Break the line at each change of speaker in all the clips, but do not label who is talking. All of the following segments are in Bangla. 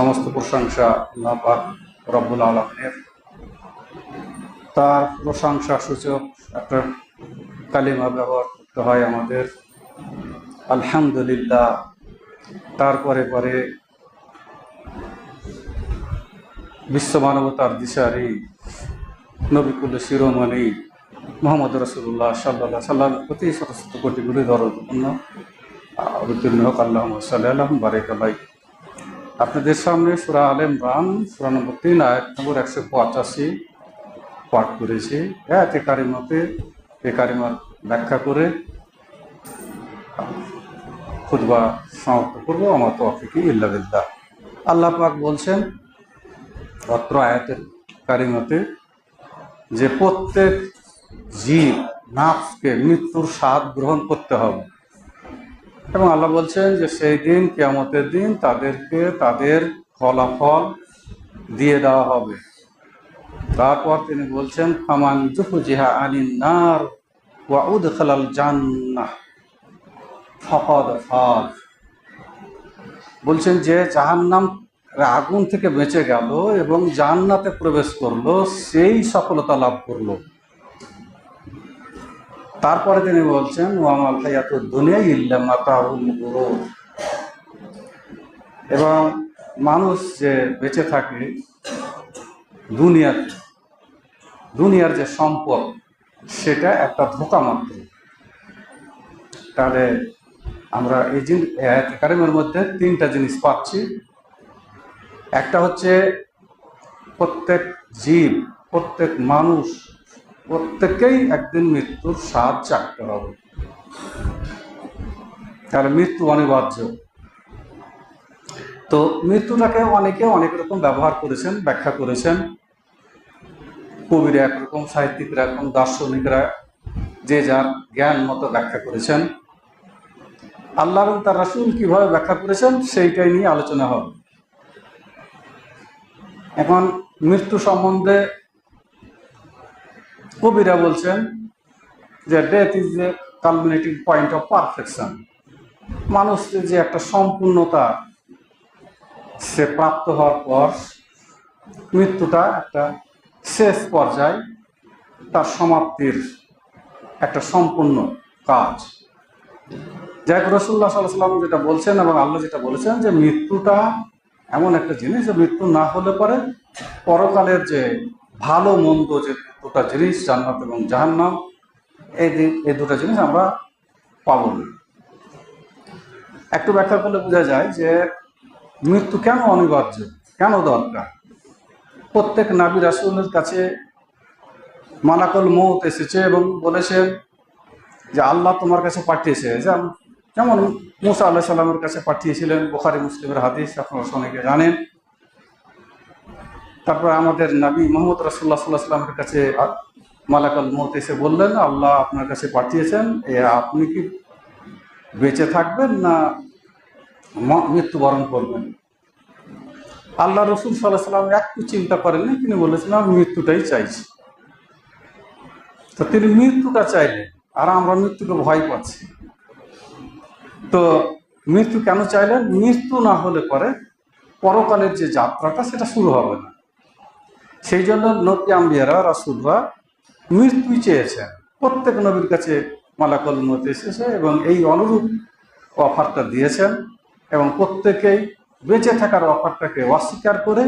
সমস্ত প্রশংসা আল্লাহ রব্বুল আলমের তার প্রশংসা সূচক একটা কালিমা ব্যবহার করতে হয় আমাদের। আলহামদুলিল্লাহ। তারপরে পরে বিশ্ব মানবতার দিশারি নবিকুল শিরোমণি মোহাম্মদ রসুল্লাহ সাল্লাহ সাল্লাম প্রতি শত শত কোটিগুলি দরপূর্ণ অবতীর্ণ হোক আল্লাহ সাল্লাহ বারেক আলাই আপনাদের সামনে সুরা আল ইমরান, সুরা নম্বর তিন, আয়াত নম্বর একশো পঁচাশি পাঠ করেছি। হ্যাঁ এতে কারিমতে এ কারিমার ব্যাখ্যা করে খুদবা সমাপ্ত করব। আমার তো অফিকি ইল্লাবিল্লাহ আল্লাহ পাক বলছেন, অত্র আয়াতের কারিমতে যে প্রত্যেক জীব নাফকে মৃত্যুর স্বাদ গ্রহণ করতে হবে। এবং আল্লাহ বলছেন যে সেই দিন, কেয়ামতের দিন তাদেরকে তাদের ফলাফল দিয়ে দেওয়া হবে। তারপর তিনি বলছেন, ফামান জুহু জিহা আনিন নার ওয়া উদখালাল জান্নাহ ফাকাদ ফাজ বলছেন যে জাহান্নাম আগুন থেকে বেঁচে গেল এবং জান্নাতে প্রবেশ করল, সেই সফলতা লাভ করল। তারপরে তিনি বলছেন ওয়ামাল হায়াত দুনিয়া ইল্লা মাতাউল গুরুর এবং মানুষ যে বেঁচে থাকে, দুনিয়ার দুনিয়ার যে সম্পদ, সেটা একটা ধোকা মাত্র। তাহলে আমরা এই জিনিস কারিমের মধ্যে তিনটা জিনিস পাচ্ছি। একটা হচ্ছে প্রত্যেক জীব, প্রত্যেক মানুষ প্রত্যেককেই একদিন মৃত্যুর স্বাদ চাকতে হবে। তাহলে মৃত্যু অনিবার্য। তো মৃত্যুটাকে অনেকে অনেক রকম ব্যবহার করেছেন, ব্যাখ্যা করেছেন। কবিরা একরকম, সাহিত্যিকরা একরকম, দার্শনিকরা যে যার জ্ঞান মতো ব্যাখ্যা করেছেন। আল্লাহ এবং তার রাসুল কীভাবে ব্যাখ্যা করেছেন সেইটাই নিয়ে আলোচনা হবে। এখন মৃত্যু সম্বন্ধে কবিরা বলছেন যে death is a culminating point of perfection মানুষের যে একটা সম্পূর্ণতা সে প্রাপ্ত হওয়ার পর মৃত্যুটা একটা শেষ পর্যায়, তার সমাপ্তির একটা সম্পূর্ণ কাজ। যাই রসুল্লাহ সাল্লাহ সাল্লাম যেটা বলছেন এবং আল্লাহ যেটা বলেছেন যে মৃত্যুটা এমন একটা জিনিস যে মৃত্যু না হলে পরে পরকালের যে ভালো মন্দ যে দুটা জিনিস, জান্নাত এবং জাহান্নাম, এই এই দুটা জিনিস আমরা পাবো। না একটু ব্যাখ্যা করলে বোঝা যায় যে মৃত্যু কেন অনিবার্য, কেন দরকার? প্রত্যেক নাবি রাসুলের কাছে মালাকল মৌত এসেছে এবং বলেছেন যে আল্লাহ তোমার কাছে পাঠিয়েছে। যেমন- যেমন মুসা আল্লাহ সাল্লামের কাছে পাঠিয়েছিলেন, বোখারি, মুসলিমের হাদিস, আপনারা অনেকে জানেন। তারপর আমাদের নবী মোহাম্মদ রাসুল্লাহ সাল্লাহ সাল্লামের কাছে মালাকাল মত এসে বললেন, আল্লাহ আপনার কাছে পাঠিয়েছেন, এ আপনি কি বেঁচে থাকবেন না মৃত্যুবরণ করবেন? আল্লাহ রসুল সাল্লাহ সাল্লাম একটু চিন্তা করেননি তিনি বলেছেন, আমি মৃত্যুটাই চাইছি। তো তিনি মৃত্যুটা চাইলেন, আর আমরা মৃত্যুকে ভয় পাচ্ছি। তো মৃত্যু কেন চাইলেন? মৃত্যু না হলে পরে পরকালের যে যাত্রাটা, সেটা শুরু হবে না। সেই জন্য নবী আম্বিয়ারা, রাসুলরা মৃত্যুই চেয়েছেন। প্রত্যেক নবীর কাছে মালাকল মত এসেছে এবং এই অনুরূপ অফারটা দিয়েছেন এবং প্রত্যেকেই বেঁচে থাকার অফারটাকে অস্বীকার করে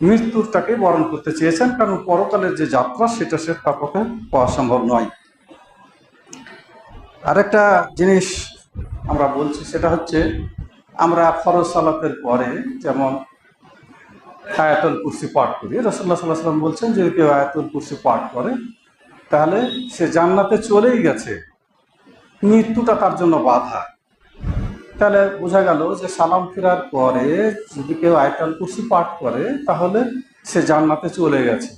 মৃত্যুরটাকে বরণ করতে চেয়েছেন, কারণ পরকালের যে যাত্রা, সেটা সে তার পক্ষে পাওয়া সম্ভব নয়। আরেকটা জিনিস আমরা বলছি, সেটা হচ্ছে আমরা ফরজ সালাতের পরে যেমন আয়াতুল কুরসি পাঠ করি। রসল্লাহ সাল্লাহ সাল্লাম বলছেন, যদি কেউ আয়াতুল কুরসি পাঠ করে, তাহলে সে জান্নাতে চলেই গেছে। মৃত্যুটা তার জন্য বাধা। তাহলে বোঝা গেল যে সালাম ফেরার পরে যদি কেউ আয়াতুল কুরসি পাঠ করে, তাহলে সে জান্নাতে চলে গেছে।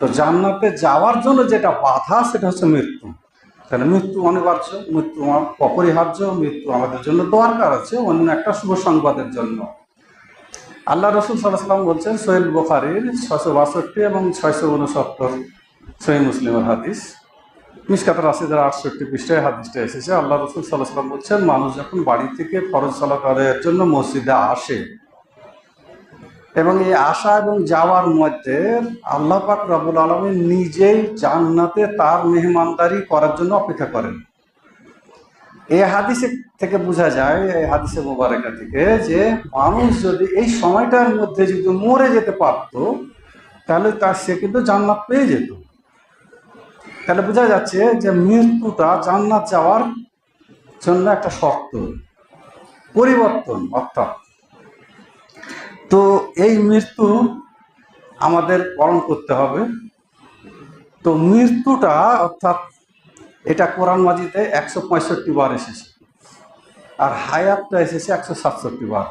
তো জান্নাতে যাওয়ার জন্য যেটা বাধা, সেটা হচ্ছে মৃত্যু। তাহলে মৃত্যু অনিবার্য, মৃত্যু অপরিহার্য, মৃত্যু আমাদের জন্য দরকার আছে অন্য একটা শুভ সংবাদের জন্য। আল্লাহ রসুল সাল্লাম বলছেন সোহেল বোখারির ছশো বাষট্টি এবং ছয়শো উনসত্তর সহি মুসলিমের হাদিস। মিসকাত রাশিদের আটষট্টি পৃষ্ঠায় হাদিসটা এসেছে। আল্লাহ রসুল সাল্লাহ সাল্লাম বলছেন, মানুষ যখন বাড়ি থেকে ফরজ সালাতের জন্য মসজিদে আসে এবং এই আসা এবং যাওয়ার মধ্যে আল্লাহ পাক রবুল আলমী নিজেই জান্নাতে তার মেহমানদারি করার জন্য অপেক্ষা করেন। এই হাদিসে থেকে বোঝা যায় এই হাদিসে মোবারকা থেকে যে মানুষ যদি এই সময়টার মধ্যে যদি মরে যেতে পারত, তাহলে তার সে কিন্তু জান্নাত পেয়ে যেত। তাহলে বোঝা যাচ্ছে যে মৃত্যুটা জান্নাত যাওয়ার জন্য একটা শর্ত, পরিবর্তন অর্থাৎ। তো এই মৃত্যু আমাদের পালন করতে হবে। তো মৃত্যুটা অর্থাৎ এটা কোরআন মাজিদে একশো পঁয়ষট্টি বার এসেছে। আর হায়াতটা এসেছে একশো সাতষট্টি বার।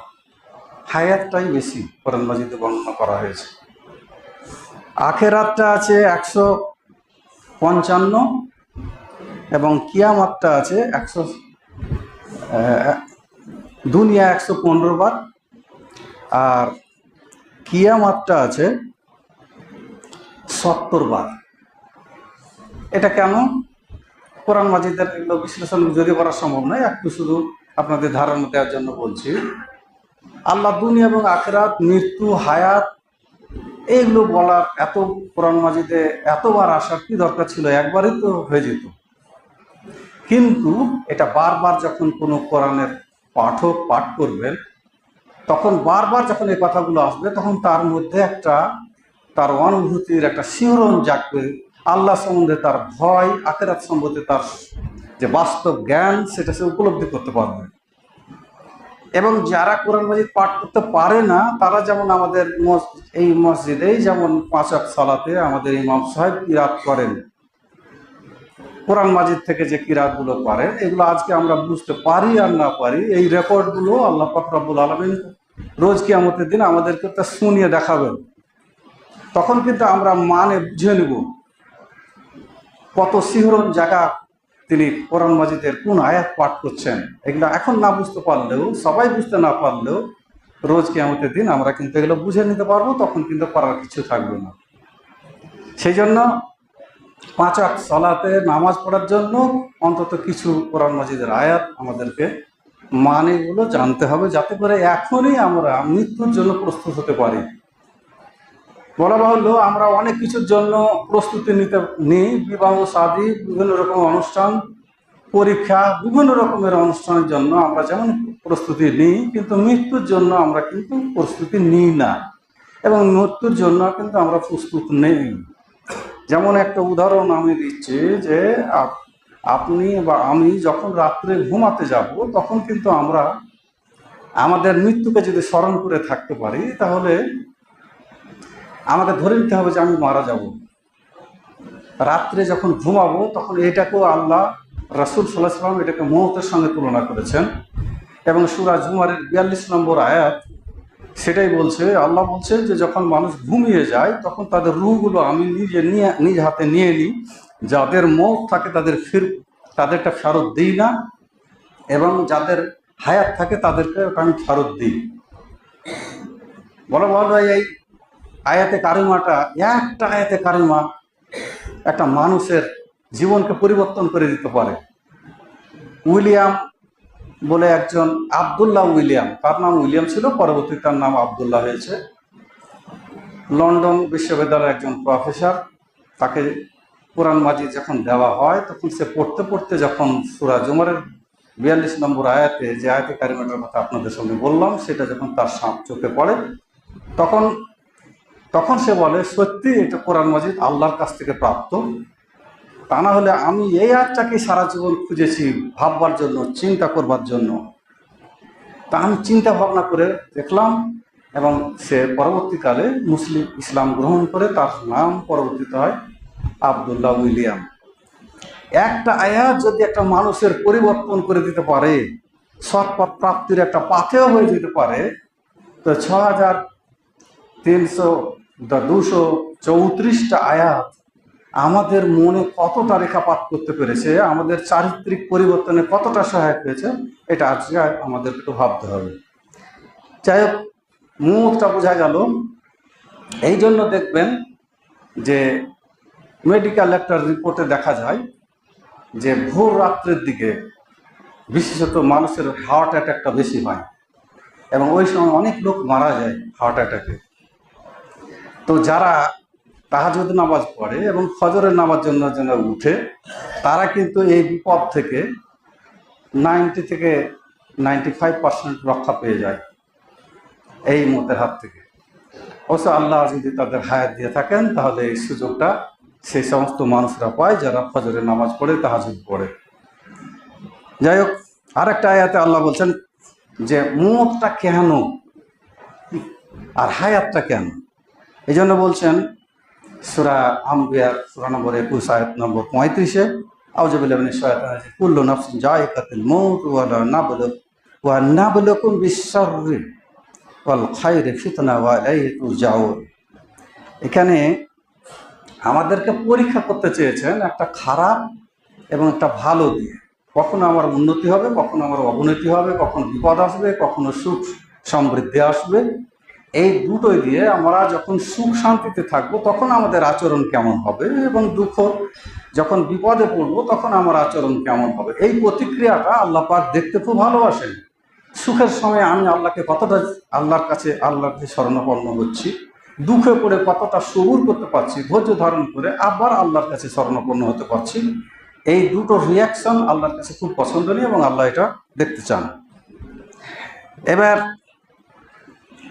হায়াতটাই বেশি কোরআন মাজিদে বর্ণনা করা হয়েছে। আখেরাতটা আছে একশো পঞ্চান্ন এবং কিয়ামাতটা আছে একশো দুনিয়া একশো পনেরো বার। আর কিয়ামাতটা আছে সত্তর বার। এটা কেন? কোরআন মাজিদের এগুলো বিশ্লেষণ যদি করা সম্ভব নয়, একটু শুধু আপনাদের ধারণা দেওয়ার জন্য বলছি। আল্লাহ দুনিয়া এবং আখেরাত, মৃত্যু, হায়াত, এইগুলো বলার এত কোরআন মাজিদে এতবার আসার কি দরকার ছিল? একবারই তো হয়ে যেত। কিন্তু এটা বারবার যখন কোনো কোরআনের পাঠক পাঠ করবেন, তখন বারবার যখন এই কথাগুলো আসবে, তখন তার মধ্যে একটা, তার অনুভূতির একটা শিহরণ জাগবে। আল্লাহ সম্বন্ধে তার ভয়, আখেরাত সম্বন্ধে তার যে বাস্তব জ্ঞান, সেটা সে উপলব্ধি করতে পারবে। এবং যারা কোরআন মাজিদ পাঠ করতে পারে না, তারা যেমন আমাদের এই মসজিদেই যেমন পাঁচ ওয়াক্ত সালাতে আমাদের ইমাম সাহেব কিরাত করেন, কোরআন মাজিদ থেকে যে কিরাতগুলো পারে, এগুলো আজকে আমরা বুঝতে পারি আর না পারি, এই রেকর্ডগুলো আল্লাহ ফাকরাবুল আলমিন রোজ কিয়ামতের দিন আমাদেরকে তা শুনিয়ে দেখাবেন। তখন কিন্তু আমরা মানে বুঝে নেব। কত শিহরণ জায়গা তিনি কোরআন মাজিদের কোন আয়াত পাঠ করছেন, এগুলো এখন না বুঝতে পারলেও, সবাই বুঝতে না পারলেও রোজ কিয়ামতের দিন আমরা কিন্তু এগুলো বুঝে নিতে পারব, তখন কিন্তু করার কিছু থাকবে না। সেই জন্য পাঁচ আট সলাতে নামাজ পড়ার জন্য অন্তত কিছু কোরআন মাজিদের আয়াত আমাদেরকে মানেগুলো জানতে হবে, যাতে করে এখনই আমরা মৃত্যুর জন্য প্রস্তুত হতে পারি। বলা বাহুল্য আমরা অনেক কিছুর জন্য প্রস্তুতি নিতে, নিই, বিবাহ, শাদী, বিভিন্ন রকম অনুষ্ঠান, পরীক্ষা, বিভিন্ন রকমের অনুষ্ঠানের জন্য আমরা যেমন প্রস্তুতি নিই, কিন্তু মৃত্যুর জন্য আমরা কিন্তু প্রস্তুতি নিই না। এবং মৃত্যুর জন্য কিন্তু আমরা প্রস্তুত নেই। যেমন একটা উদাহরণ আমি দিচ্ছি যে, আপ- আপনি বা আমি যখন রাত্রে ঘুমাতে যাব, তখন কিন্তু আমরা আমাদের মৃত্যুকে যদি স্মরণ করে থাকতে পারি, তাহলে আমাকে ধরে নিতে হবে যে আমি মারা যাব। রাত্রে যখন ঘুমাবো, তখন এটাকেও আল্লাহ রাসুল সাল্লাহ সাল্লাম এটাকে মহতের সঙ্গে তুলনা করেছেন। এবং সুরা জুমারের বিয়াল্লিশ নম্বর আয়াত সেটাই বলছে, আল্লাহ বলছে যে যখন মানুষ ঘুমিয়ে যায়, তখন তাদের রুহগুলো আমি নিজে নিয়ে, নিজ হাতে নিয়ে নিই। যাদের মত থাকে তাদের ফির তাদেরটা ফেরত দিই না। এবং যাদের হায়াত থাকে তাদেরকে আমি ফেরত দিই। বলো বলো এই আয়াতে কারিমাটা, একটা আয়াতে কারিমা একটা মানুষের জীবনকে পরিবর্তন করে দিতে পারে। উইলিয়াম বলে একজন, আবদুল্লাহ উইলিয়াম। তার নাম উইলিয়াম ছিল, পরবর্তী তার নাম আবদুল্লাহ হয়েছে। লন্ডন বিশ্ববিদ্যালয়ের একজন প্রফেসর, তাকে কোরআন মাজিদ যখন দেওয়া হয়, তখন সে পড়তে পড়তে যখন সুরা জুমারের বিয়াল্লিশ নম্বর আয়াতে যে আয়াতে কারিমাটার কথা আপনাদের সঙ্গে বললাম, সেটা যখন তার সাপ চোখে পড়ে, তখন তখন সে বলে, সত্যি এটা কোরআন মাজিদ আল্লাহর কাছ থেকে প্রাপ্ত। তা না হলে আমি এই আয়াতটাকে সারা জীবন খুঁজেছি ভাববার জন্য, চিন্তা করবার জন্য। তা আমি চিন্তা ভাবনা করে দেখলাম এবং সে পরবর্তীকালে মুসলিম ইসলাম গ্রহণ করে, তার নাম পরবর্তীতে হয় আবদুল্লাহ উইলিয়াম। একটা আয়াত যদি একটা মানুষের পরিবর্তন করে দিতে পারে, সৎপথ প্রাপ্তির একটা পাথেও হয়ে যেতে পারে, তো ছ হাজার তিনশো দুশো চৌত্রিশটা আয়াত আমাদের মনে কতটা রেখাপাত করতে পেরেছে, আমাদের চারিত্রিক পরিবর্তনে কতটা সহায়ক হয়েছে, এটা আজকে আমাদের একটু ভাবতে হবে। যাই হোক, মুহূর্তটা বোঝা গেল। এই জন্য দেখবেন যে মেডিকেল একটা রিপোর্টে দেখা যায় যে ভোর রাত্রের দিকে বিশেষত মানুষের হার্ট অ্যাটাকটা বেশি হয় এবং ওই সময় অনেক লোক মারা যায় হার্ট অ্যাটাকে তো যারা তাহাজুদ নামাজ পড়ে এবং ফজরের নামাজ জন্য জন্য উঠে, তারা কিন্তু এই বিপদ থেকে নাইনটি থেকে নাইনটি ফাইভ পার্সেন্ট রক্ষা পেয়ে যায় এই মতের হাত থেকে। অবশ্য আল্লাহ যদি তাদের হায়াত দিয়ে থাকেন, তাহলে এই সুযোগটা সেই সমস্ত মানুষরা পায় যারা ফজরের নামাজ পড়ে, তাহাজুদ পড়ে। যাই হোক, আরেকটা আয়াতে আল্লাহ বলছেন যে মতটা কেন? আর হায়াতটা কেন? এই জন্য বলছেন সুরা আম্বিয়ার সুরা নম্বর একুশ, আয়াত নম্বর পঁয়ত্রিশে নাবল, ওয়া ওয়াল ওয়া এখানে আমাদেরকে পরীক্ষা করতে চেয়েছেন একটা খারাপ এবং একটা ভালো দিয়ে। কখনো আমার উন্নতি হবে, কখনো আমার অবনতি হবে, কখনো বিপদ আসবে, কখনো সুখ সমৃদ্ধি আসবে। এই দুটোই দিয়ে আমরা যখন সুখ শান্তিতে থাকব, তখন আমাদের আচরণ কেমন হবে এবং দুঃখ যখন বিপদে পড়ব, তখন আমার আচরণ কেমন হবে? এই প্রতিক্রিয়াটা আল্লাহ পাক দেখতে খুব ভালোবাসেন। সুখের সময় আমি আল্লাহকে কতটা আল্লাহর কাছে আল্লাহকে শরণাপন্ন হচ্ছি, দুঃখে পড়ে কতটা সবুর করতে পারছি, ধৈর্য ধারণ করে আবার আল্লাহর কাছে শরণাপন্ন হতে পারছি। এই দুটো রিয়াকশন আল্লাহর কাছে খুব পছন্দনীয় এবং আল্লাহ এটা দেখতে চান। এবার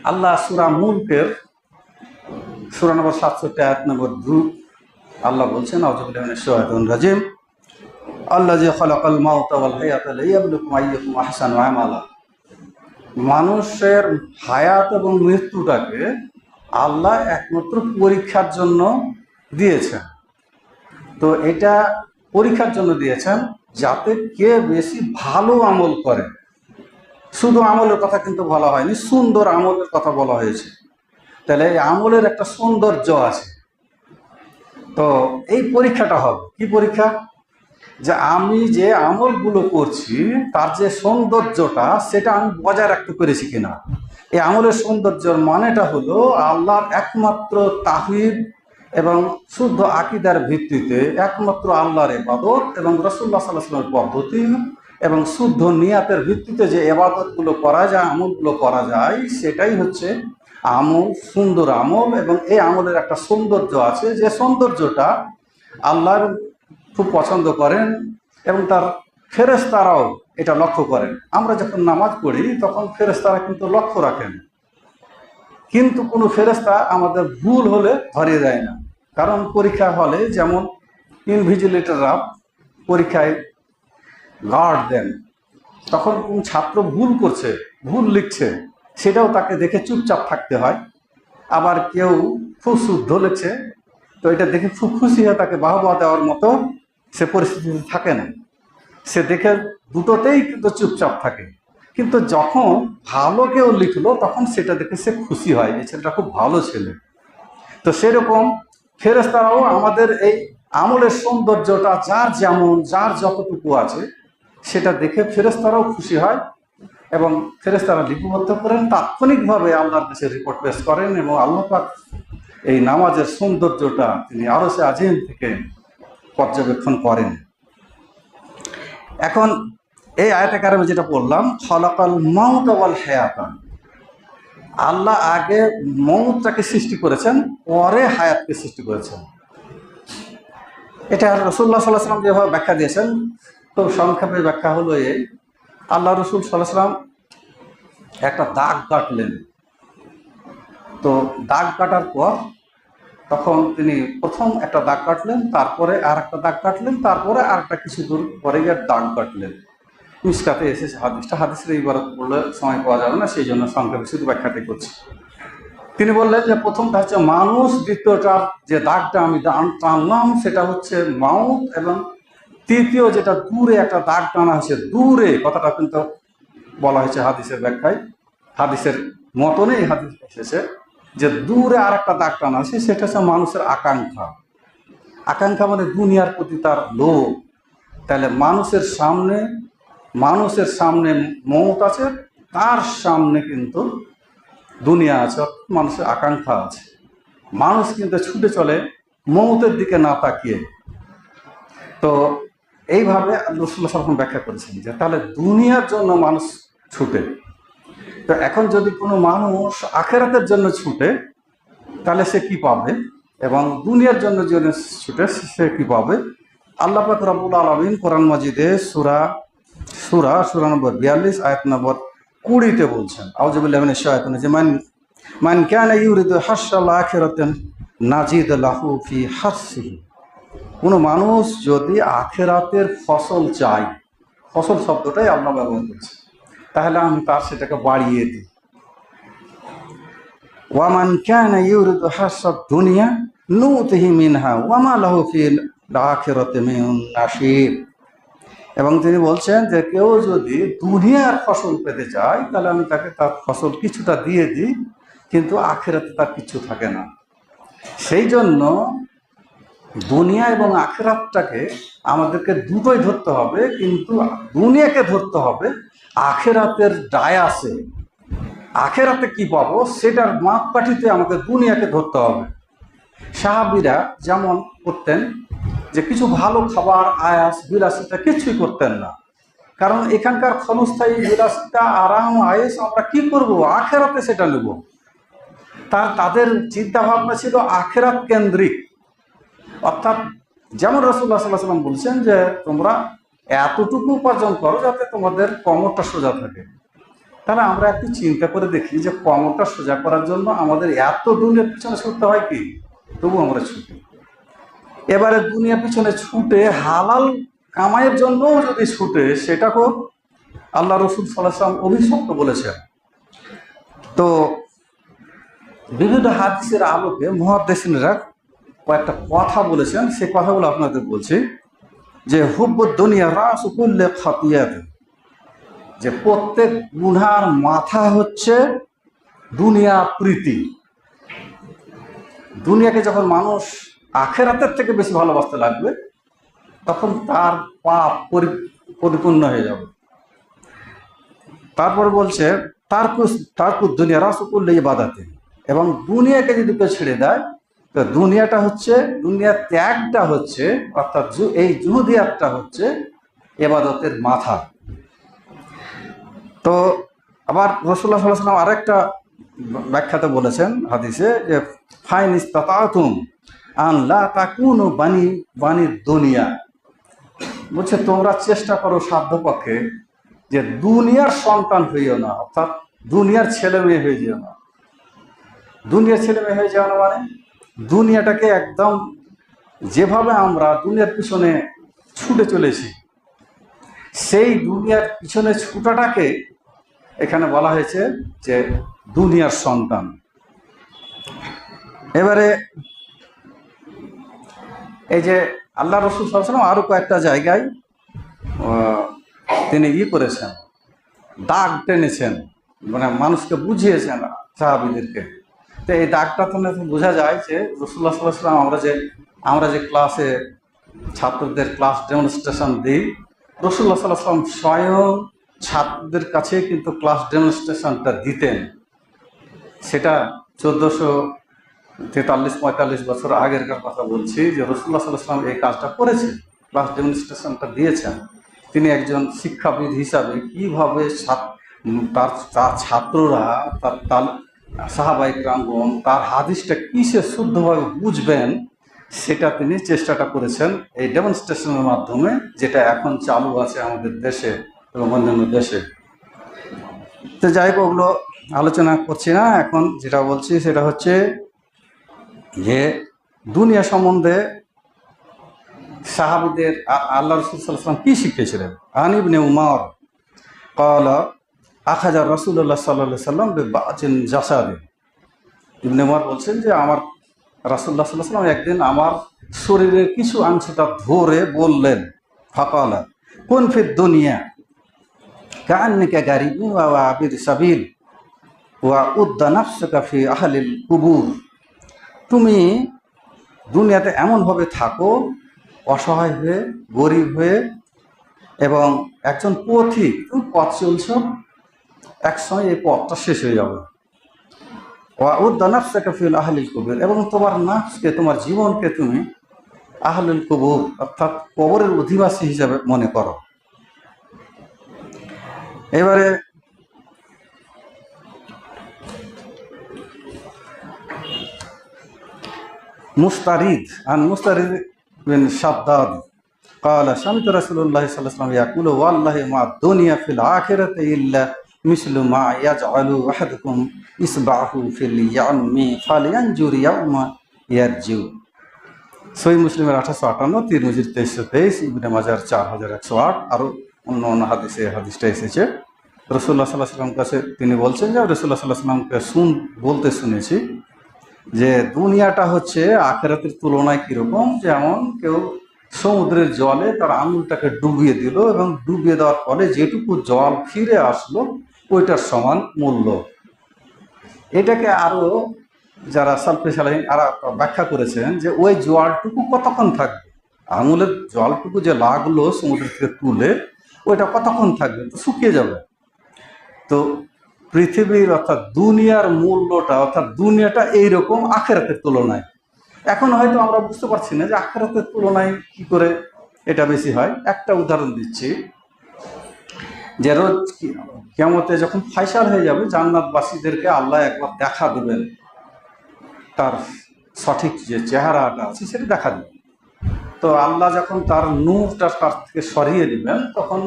আল্লাহ সুরা মুলকের সুরা নম্বর সাতষট্টি, আয়াত নম্বর দু, আল্লাহ বলছেন রাজিম। আল্লাহ যে মানুষের হায়াত এবং মৃত্যুটাকে আল্লাহ একমাত্র পরীক্ষার জন্য দিয়েছেন। তো এটা পরীক্ষার জন্য দিয়েছেন যাতে কে বেশি ভালো আমল করে। শুধু আমলের কথা কিন্তু বলা হয়নি, সুন্দর আমলের কথা বলা হয়েছে। তাহলে এই আমলের একটা সৌন্দর্য আছে। তো এই পরীক্ষাটা হবে। কি পরীক্ষা? যে আমি যে আমলগুলো করছি, তার যে সৌন্দর্যটা, সেটা আমি বজায় রাখতে পেরেছি কিনা। এই আমলের সৌন্দর্যের মানেটা হলো আল্লাহর একমাত্র তাহিদ এবং শুদ্ধ আকিদার ভিত্তিতে একমাত্র আল্লাহর এবাদত এবং রসুল্লাহ সাল্লাহামের পদ্ধতি এবং শুদ্ধ নিয়াতের ভিত্তিতে যে এবাদতগুলো করা যায়, আমলগুলো করা যায়, সেটাই হচ্ছে আমল, সুন্দর আমল এবং এই আমলের একটা সৌন্দর্য আছে। যে সৌন্দর্যটা আল্লাহর খুব পছন্দ করেন এবং তার ফেরেস্তারাও এটা লক্ষ্য করেন। আমরা যখন নামাজ পড়ি, তখন ফেরেস্তারা কিন্তু লক্ষ্য রাখেন। কিন্তু কোনো ফেরেস্তা আমাদের ভুল হলে ধরিয়ে দেয় না। কারণ পরীক্ষা হলে যেমন ইনভিজিলেটররা পরীক্ষায় গার্ড দেন। তখন কোন ছাত্র ভুল করছে, ভুল লিখছে, সেটাও তাকে দেখে চুপচাপ থাকতে হয়। আবার কেউ খুব শুদ্ধ লিখছে তো এটা দেখে খুব খুশি হয়ে তাকে বাহবা দেওয়ার মতো সে পরিস্থিতিতে থাকে না। সে দেখে দুটোতেই কিন্তু চুপচাপ থাকে। কিন্তু যখন ভালো কেউ লিখলো, তখন সেটা দেখে সে খুশি হয়, এই ছেলেটা খুব ভালো ছেলে। তো সেরকম ফেরেস্তারাও আমাদের এই আমলের সৌন্দর্যটা, যার যেমন, যার যতটুকু আছে সেটা দেখে ফেরেস্তারাও খুশি হয় এবং ফেরেস্তারা লিপিবদ্ধ করেন। তাৎক্ষণিকভাবে আল্লাহর কাছে রিপোর্ট পেশ করেন এবং আল্লাহ পাক এই নামাজের সৌন্দর্যটা তিনি আরও সে আজিম থেকে পর্যবেক্ষণ করেন। এখন এই আয়তে কারণে যেটা বললাম, খলাকাল মাউত ওয়াল হায়াতা আল্লাহ আগে মৌতটাকে সৃষ্টি করেছেন, পরে হায়াতকে সৃষ্টি করেছেন। এটা রসুল্লাহ সাল্লাহ সাল্লাম যেভাবে ব্যাখ্যা দিয়েছেন তো সংক্ষেপে ব্যাখ্যা হলো এই, আল্লাহ রসুল সাল্লাম একটা দাগ কাটলেন। তো দাগ কাটার পর তখন তিনি প্রথম একটা দাগ কাটলেন, তারপরে আর একটা দাগ কাটলেন, তারপরে আর একটা কিছু দূর পরে গিয়ে দাগ কাটলেন। মিসকাতে এসেছে হাদিসটা, হাদিসের এইবার বললে সময় পাওয়া যাবে না, সেই জন্য সংক্ষেপে শুধু ব্যাখ্যাটি করছি। তিনি বললেন যে প্রথমটা হচ্ছে মানুষ দ্বিতীয়টার যে দাগটা আমি টান- টানলাম, সেটা হচ্ছে মাউথ এবং তৃতীয় যেটা দূরে একটা দাগ টানা হয়েছে, দূরে, কথাটা কিন্তু বলা হয়েছে হাদিসের ব্যাখ্যায়, হাদিসের মতনেই হাদিস এসেছে যে দূরে আর একটা দাগ টানা আছে সেটা হচ্ছে মানুষের আকাঙ্ক্ষা। আকাঙ্ক্ষা মানে দুনিয়ার প্রতি তার লোভ। তাহলে মানুষের সামনে মানুষের সামনে মৌত আছে, তার সামনে কিন্তু দুনিয়া আছে মানুষের আকাঙ্ক্ষা আছে। মানুষ কিন্তু ছুটে চলে, মৌতের দিকে না তাকিয়ে। তো এইভাবে রসুল্লাহ ব্যাখ্যা করেছেন যে তাহলে দুনিয়ার জন্য মানুষ ছুটে। তো এখন যদি কোনো মানুষ আখেরাতের জন্য ছুটে, তাহলে সে কি পাবে? এবং দুনিয়ার জন্য যে ছুটে, সে কি পাবে? আল্লাহ পাক রব্বুল আলমিন কোরআন মজিদে সুরা সুরা সুরা নম্বর বিয়াল্লিশ, আয়াত নম্বর কুড়িতে বলছেন আউজবুল্লাহ শাহাতুন যে মান মান কেন ইউরিদ হাসাল আখেরাতেন নাজিদ লাহু ফি হাসিহি কোনো মানুষ যদি আখেরাতের ফসল চাই ফসল শব্দটাই আল্লাহ ব্যবহার করছে। তাহলে আমি তার সেটাকে বাড়িয়ে দিই। ওয়ামান কেন ইউরিদ হাসাদ দুনিয়া, নুতিহি মিনহা, ওয়ামা লাহু ফিল আখিরাতে নাসিব এবং তিনি বলছেন যে, কেউ যদি দুনিয়ার ফসল পেতে চায়, তাহলে আমি তাকে তার ফসল কিছুটা দিয়ে দিই, কিন্তু আখেরাতে তার কিছু থাকে না। সেই জন্য দুনিয়া এবং আখেরাতটাকে আমাদেরকে দুটোই ধরতে হবে, কিন্তু দুনিয়াকে ধরতে হবে আখেরাতের ডায়াসে। আখেরাতে কি পাবো? সেটার মাপকাঠিতে আমাকে দুনিয়াকে ধরতে হবে। সাহাবিরা যেমন করতেন যে কিছু ভালো খাবার, আয়াস, বিলাসিতা কিছুই করতেন না। কারণ এখানকার ক্ষণস্থায়ী বিলাসিতা, আরাম, আয়েস, আমরা কি করব? আখেরাতে সেটা নেব। তার, তাদের চিন্তাভাবনা ছিল আখেরাত কেন্দ্রিক। অর্থাৎ যেমন রসুল্লাহ সাল্লাহ সাল্লাম বলছেন যে তোমরা এতটুকু উপার্জন করো যাতে তোমাদের কমরটা সোজা থাকে। তাহলে আমরা একটু চিন্তা করে দেখি যে কমরটা সোজা করার জন্য আমাদের এত দুনিয়ার পিছনে ছুটতে হয় কি? তবু আমরা ছুটি। এবারে দুনিয়া পিছনে ছুটে হালাল কামাইয়ের জন্যও যদি ছুটে সেটাকেও আল্লাহ রসুল সাল্লাম অভিশপ্ত বলেছেন। তো বিভিন্ন হাদিসের আলোকে মহাদেশিনরা কয়েকটা কথা বলেছেন সে কথাগুলো আপনাদের বলছি। যে হুব্ব দুনিয়া রাস করলে খাতিয়াত। যে প্রত্যেক গুনার মাথা হচ্ছে দুনিয়া প্রীতি। দুনিয়াকে যখন মানুষ আখেরাতের থেকে বেশি ভালোবাসতে লাগবে, তখন তার পাপ পরিপূর্ণ হয়ে যাবে। তারপরে বলছে তার তার দুনিয়া রাস করলে বাধাতে এবং দুনিয়াকে যদি কেউ ছেড়ে দেয় তো দুনিয়াটা হচ্ছে, দুনিয়ার ত্যাগটা হচ্ছে, অর্থাৎ এই জুহুদিয়াতটা হচ্ছে এবাদতের মাথা। তো আবার রসুল্লাহ সাল্লাহ সাল্লাম আরেকটা ব্যাখ্যাতে বলেছেন হাদিসে যে, ফাইন ইস্তাতুম আনলা তাকুন বাণী বানি দুনিয়া। বলছে, তোমরা চেষ্টা করো সাধ্যপক্ষে যে দুনিয়ার সন্তান হইও না, অর্থাৎ দুনিয়ার ছেলে মেয়ে হয়ে যেও না। দুনিয়ার ছেলে মেয়ে হয়ে যাও না মানে? দুনিয়াটাকে একদম যেভাবে আমরা দুনিয়ার পিছনে ছুটে চলেছি, সেই দুনিয়ার পিছনে ছুটাটাকে এখানে বলা হয়েছে যে দুনিয়ার সন্তান। এবারে এই যে আল্লাহ রসুল সাল্লাম আরও কয়েকটা জায়গায় তিনি ই করেছেন, দাগ টেনেছেন মানে মানুষকে বুঝিয়েছেন সাহাবিদেরকে। তো এই দাগটা তো বোঝা যায় যে রসুল্লাহ সাল্লাহ সাল্লাম আমরা যে আমরা যে ক্লাসে ছাত্রদের ক্লাস ডেমনস্ট্রেশন দিই রসুল্লাহ সাল্লাহ সাল্লাম স্বয়ং ছাত্রদের কাছে কিন্তু ক্লাস ডেমনস্ট্রেশনটা দিতেন। সেটা চোদ্দোশো তেতাল্লিশ, পঁয়তাল্লিশ বছর আগেরকার কথা বলছি যে রসুল্লাহ সাল্লাহ সাল্লাম এই কাজটা করেছেন ক্লাস ডেমনস্ট্রেশনটা দিয়েছেন। তিনি একজন শিক্ষাবিদ হিসাবে কীভাবে তার তার ছাত্ররা, তার তার সাহাবাহিক রাঙ্গন তার হাদিসটা কিসে শুদ্ধভাবে বুঝবেন, সেটা তিনি চেষ্টাটা করেছেন এই ডেমনস্ট্রেশনের মাধ্যমে, যেটা এখন চালু আছে আমাদের দেশে এবং অন্যান্য দেশে। তো যাই হোক ওগুলো আলোচনা করছি না এখন, যেটা বলছি সেটা হচ্ছে যে দুনিয়া সম্বন্ধে সাহাবিদের আল্লাহ রসুল সাল্লাম কি শিখিয়েছিলেন? আনিবনে উমার কল আখাজা রসুল্লাহ সাল্লাহ সাল্লাম বাচিন জাসাদে। ইবনে উমার বলছেন যে, আমার রাসুল্লাহ সাল্লাহ সাল্লাম একদিন আমার শরীরের কিছু অংশটা ধরে বললেন, ফকালা, কোন ফির দুনিয়া কান্নিকা ওয়া আবির সাবিল, ওয়া উদ্দা নাফসুকা ফি আহলিল কুবুর। তুমি দুনিয়াতে এমনভাবে থাকো, অসহায় হয়ে, গরিব হয়ে, এবং একজন পথিক পথ চলছ একসময় এই পথটা শেষ হয়ে যাবে ওয়া উদ্দা নাফসাকা ফিল আহলিল কুবুর এবং তোমার নাফসকে তোমার জীবনকে তুমি আহলুল কুবুর অর্থাৎ কবরের অধিবাসী হিসাবে মনে করো এবারে মুস্তারিদ আন মুস্তারিদ বিন শাদ্দাদ قال سمعت رسول الله صلى الله عليه وسلم يقول والله ما الدنيا في الآخرة إلا مثل ما يجعل أحدكم إصبعه في اليم فلينجر يوم يرجو সই মুসলিমের আঠাশো আটান্ন তিরমিজির তেইশশো তেইশ ইবনে মাজার চার হাজার একশো আট আরও অন্য অন্য হাদিসে হাদিসটা এসেছে রসুল্লাহ সাল্লাহ সাল্লাম কাছে তিনি বলছেন যে রসুল্লাহ সাল্লাহ সাল্লামকে শুন বলতে শুনেছি যে দুনিয়াটা হচ্ছে আখেরাতের তুলনায় কীরকম যেমন কেউ সমুদ্রের জলে তার আঙুলটাকে ডুবিয়ে দিল এবং ডুবিয়ে দেওয়ার ফলে যেটুকু জল ফিরে আসলো ওইটার সমান মূল্য। এটাকে আরও যারা সালফেশালাইন আর ব্যাখ্যা করেছেন যে ওই জলটুকু কতক্ষণ থাকবে? আঙুলের জলটুকু যে লাগল সমুদ্র থেকে তুলে, ওইটা কতক্ষণ থাকবে? তো শুকিয়ে যাবে। তো পৃথিবীর অর্থাৎ দুনিয়ার মূল্যটা, অর্থাৎ দুনিয়াটা এইরকম আখেরাতের তুলনায়। এখন হয়তো আমরা বুঝতে পারছি না যে আখেরাতের তুলনায় কি করে এটা বেশি হয়। একটা উদাহরণ দিচ্ছি। যে রোজ কেমতে যখন ফাইসাল হয়ে যাবে, জান্নাতবাসীদেরকে আল্লাহ একবার দেখা দেবেন। তার সঠিক যে চেহারাটা আছে, সেটা দেখা দেবেন। তো আল্লাহ যখন তার নূরটা তার থেকে সরিয়ে দিবেন, তখন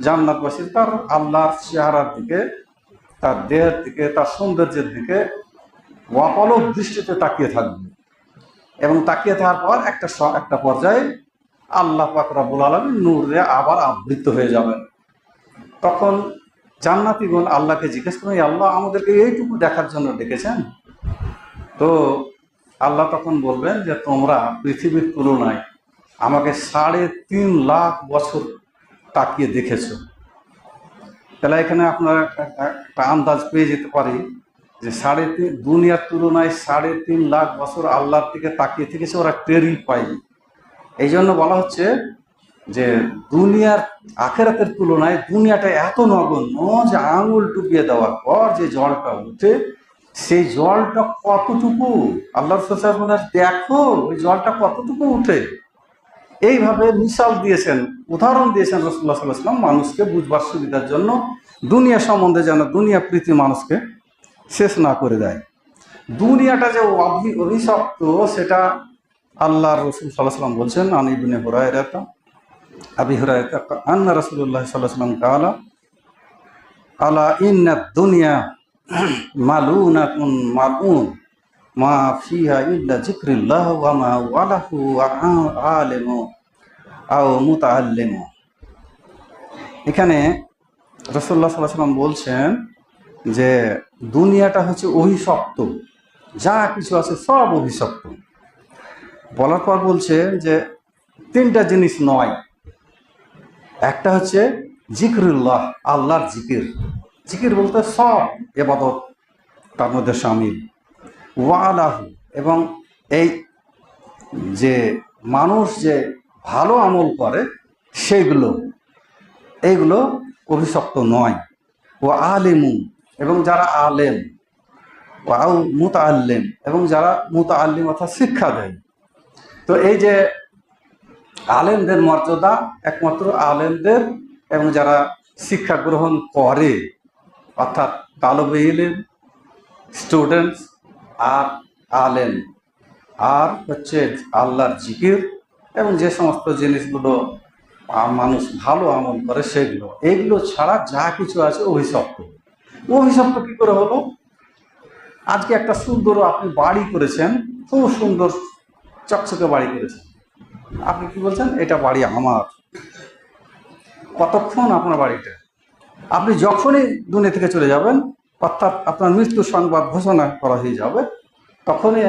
জান্নাতবাসী তার আল্লাহর চেহারার দিকে, তার দেহের দিকে, তার সৌন্দর্যের দিকে ওয়াপলক দৃষ্টিতে তাকিয়ে থাকবে। এবং তাকিয়ে থাকার পর একটা একটা পর্যায়ে আল্লাহ পাক রব্বুল আলমী নূরে আবার আবৃত হয়ে যাবেন। তখন জান্নাতিগণ আল্লাহকে জিজ্ঞেস করেন আল্লাহ আমাদেরকে এইটুকু দেখার জন্য ডেকেছেন? তো আল্লাহ তখন বলবেন যে, তোমরা পৃথিবীর তুলনায় আমাকে সাড়ে তিন লাখ বছর তাকিয়ে দেখেছ। তাহলে এখানে আপনারা একটা- আন্দাজ পেয়ে যেতে পারি যে সাড়ে তিন, দুনিয়ার তুলনায় সাড়ে তিন লাখ বছর আল্লাহর দিকে তাকিয়ে থেকেছে, ওরা টেরই পায়নি। এই জন্য বলা হচ্ছে যে দুনিয়ার আখেরাতের তুলনায় দুনিয়াটা এত নগণ্য যে আঙুল ডুবিয়ে দেওয়ার পর যে জলটা উঠে, সেই জলটা কতটুকু? আল্লাহ দেখো, ওই জলটা কতটুকু উঠে? এইভাবে মিশাল দিয়েছেন, উদাহরণ দিয়েছেন রসুল্লাহ সাল্লাহাম মানুষকে বুঝবার সুবিধার জন্য। দুনিয়া সম্বন্ধে যেন দুনিয়া প্রীতি মানুষকে শেষ না করে দেয়। দুনিয়াটা যে অভিশপ্ত, সেটা আল্লাহ রসুল সাল্লাহ সাল্লাম বলছেন, আনি ইবনে হুরায়রাতা আবি হুরায়রাতা আন্না রাসূলুল্লাহ সাল্লাল্লাহু আলাইহি ওয়াসাল্লাম কালা, আলা ইন্না দুনিয়া মালুনাতুন মালুন মা ফিহা ইল্লা যিকরিল্লাহ ওয়া মা ওয়ালাহু আলিমু আও মুতাআল্লিমু। এখানে রাসূলুল্লাহ সাল্লাল্লাহু আলাইহি ওয়াসাল্লাম বলছেন যে দুনিয়াটা হচ্ছে অভিশপ্ত, যা কিছু আছে সব অভিশপ্ত। বলার পর বলছে যে তিনটা জিনিস নয় একটা হচ্ছে জিকরুল্লাহ, আল্লাহর জিকির। জিকির বলতে সব এবাদত তার মধ্যে সামিল। ওয়ালাহু, এবং এই যে মানুষ যে ভালো আমল করে, সেগুলো এইগুলো অভিশপ্ত নয়। ও আলেমু এবং যারা আলেম ও মুতা আল্লেম এবং যারা মুতা আল্লিম অর্থাৎ শিক্ষা দেয় তো এই যে আলেমদের মর্যাদা একমাত্র আলেমদের এবং যারা শিক্ষা গ্রহণ করে, অর্থাৎ তালবে ইলেম স্টুডেন্টস আর আলেম। আর হচ্ছে আল্লাহর জিকির এবং যে সমস্ত জিনিসগুলো মানুষ ভালো আমল করে সেগুলো। এগুলো ছাড়া যা কিছু আছে অভিশপ্ত। অভিশপ্ত কি করে হলো? আজকে একটা সুন্দর আপনি বাড়ি করেছেন, খুব সুন্দর চকচকে বাড়ি করেছেন। আপনি কি বলছেন? এটা বাড়ি আমার। কতক্ষণ আপনার বাড়িটা আপনি যখনই দুনিয়া থেকে চলে যাবেন, অর্থাৎ আপনার মৃত্যু সংবাদ ঘোষণা করা হয়ে যাবে, তখনই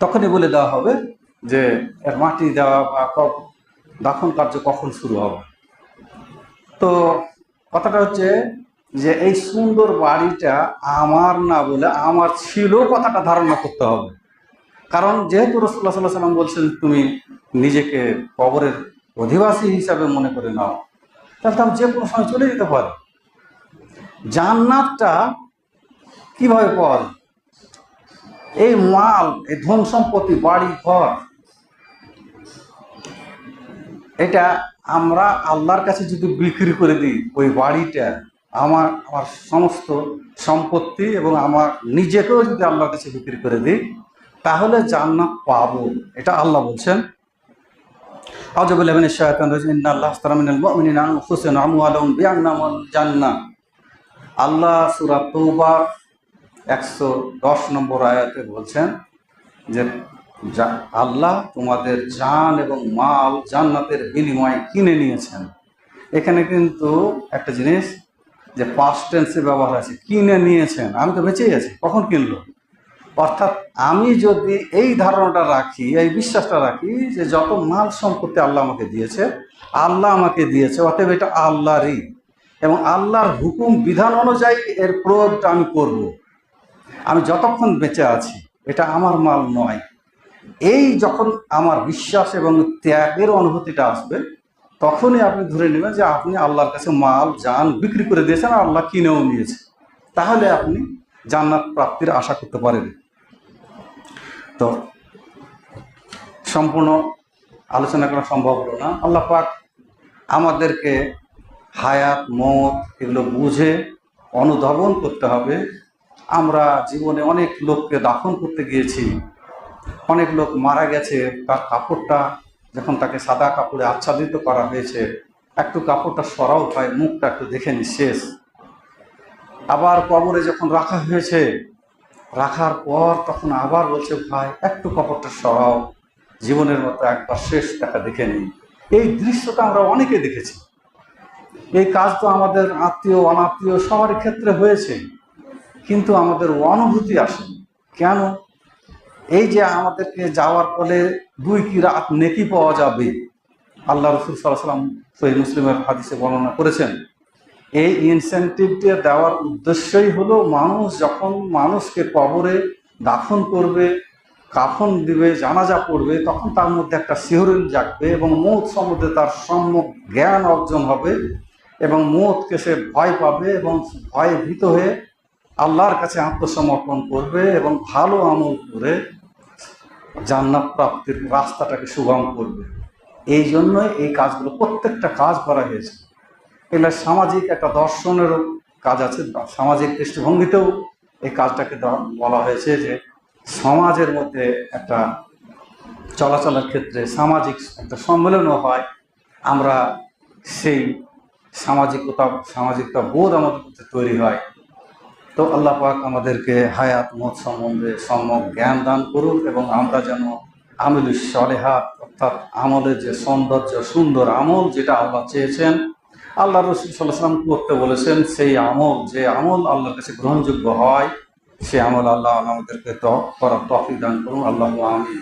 তখনই বলে দেওয়া হবে যে, এর মাটি দেওয়া বা দাফন কার্য কখন শুরু হবে? তো কথাটা হচ্ছে যে, এই সুন্দর বাড়িটা আমার না বলে আমার ছিল কথাটা ধারণা করতে হবে। কারণ যেহেতু রসুল্লাহ সাল্লাহ সাল্লাম বলছেন তুমি নিজেকে কবরের অধিবাসী হিসাবে মনে করে নাও, তাহলে তো আমি যে কোনো সময় চলে যেতে পারে। জান্নাতটা কীভাবে পাওয়া এই মাল, এই ধন সম্পত্তি, বাড়ি, ঘর, এটা আমরা আল্লাহর কাছে যদি বিক্রি করে দিই, ওই বাড়িটা আমার আমার সমস্ত সম্পত্তি এবং আমার নিজেকেও যদি আল্লাহর কাছে বিক্রি করে দিই তাহলে জান্নাত পাবো। এটা আল্লাহ বলছেন। মুমিনিনা আল্লাহ একশো দশ নম্বর আয়াতে বলছেন যে আল্লাহ তোমাদের জান এবং মাল জান্নাতের বিনিময়ে কিনে নিয়েছেন। এখানে কিন্তু একটা জিনিস যে পাস্ট টেন্সে ব্যবহার আছে, কিনে নিয়েছেন। আমি তো বেঁচেই আছি, কখন কিনলো? অর্থাৎ আমি যদি এই ধারণাটা রাখি, এই বিশ্বাসটা রাখি যে যত মাল সম্পত্তি আল্লাহ আমাকে দিয়েছে, আল্লাহ আমাকে দিয়েছে, অতএব এটা আল্লাহরই। এবং আল্লাহর হুকুম, বিধান অনুযায়ী এর প্রয়োগটা আমি করব। আমি যতক্ষণ বেঁচে আছি, এটা আমার মাল নয়। এই যখন আমার বিশ্বাস এবং ত্যাগের অনুভূতিটা আসবে, তখনই আপনি ধরে নেবেন যে আপনি আল্লাহর কাছে মাল, যান, বিক্রি করে দিয়েছেন, আর আল্লাহ কিনেও নিয়েছে। তাহলে আপনি জান্নাত প্রাপ্তির আশা করতে পারেন। তো সম্পূর্ণ আলোচনা করা সম্ভব হলো না। আল্লাহ পাক আমাদেরকে হায়াত, মত এগুলো বুঝে অনুধাবন করতে হবে। আমরা জীবনে অনেক লোককে দাফন করতে গিয়েছি। অনেক লোক মারা গেছে, তার কাপড়টা যখন তাকে সাদা কাপড়ে আচ্ছাদিত করা হয়েছে, একটু কাপড়টা সরাও হয় মুখটা একটু দেখে নি শেষ। আবার কবরে যখন রাখা হয়েছে রাখার পর তখন আবার বলছে, ভাই, একটু কপটটা সরাও। জীবনের মতো একবার শেষ দেখা দেখে নিই এই দৃশ্যটা আমরা অনেকে দেখেছি। এই কাজ তো আমাদের আত্মীয়, অনাত্মীয় সবার ক্ষেত্রে হয়েছে, কিন্তু আমাদের অনুভূতি আসেনি। কেন? এই যে আমাদেরকে যাওয়ার ফলে দুই কি রাত নেকি পাওয়া যাবে? আল্লাহ রসুল সাল্লাহ সাল্লাম সহি মুসলিমের হাদিসে বর্ণনা করেছেন এই ইনসেন্টিভটা দেওয়ার উদ্দেশ্যই হলো মানুষ যখন মানুষকে কবরে দাফন করবে, কাফন দিবে, জানাজা পড়বে, তখন তার মধ্যে একটা শিহরণ জাগবে এবং মৌত সম্বন্ধে তার সম্যক জ্ঞান অর্জন হবে এবং মৌতকে সে ভয় পাবে এবং ভয়ে ভীত হয়ে আল্লাহর কাছে আত্মসমর্পণ করবে এবং ভালো আমল করে জান্নাত প্রাপ্তির রাস্তাটাকে সুগম করবে। এই জন্যই এই কাজগুলো প্রত্যেকটা কাজ করা হয়েছে। এগুলো সামাজিক একটা দর্শনেরও কাজ আছে, সামাজিক দৃষ্টিভঙ্গিতেও এই কাজটাকে বলা হয়েছে যে সমাজের মধ্যে একটা চলাচলের ক্ষেত্রে সামাজিক একটা সম্মেলনও হয়। আমরা সেই সামাজিকতা সামাজিকতা বোধ আমাদের মধ্যে তৈরি হয়। তো আল্লাহ পাক আমাদেরকে হায়াত, মত সম্বন্ধে সম্যক জ্ঞান দান করুক এবং আমরা যেন আমিল সলেহাত, অর্থাৎ আমলের যে সৌন্দর্য, সুন্দর আমল যেটা আল্লাহ চেয়েছেন আল্লাহ রসুল সাল্লাহাম করতে বলেছেন, সেই আমল, যে আমল আল্লাহর কাছে গ্রহণযোগ্য হয়, সে আমল আল্লাহ আমাদেরকে করার তফিক দান করুন। আল্লাহ আমি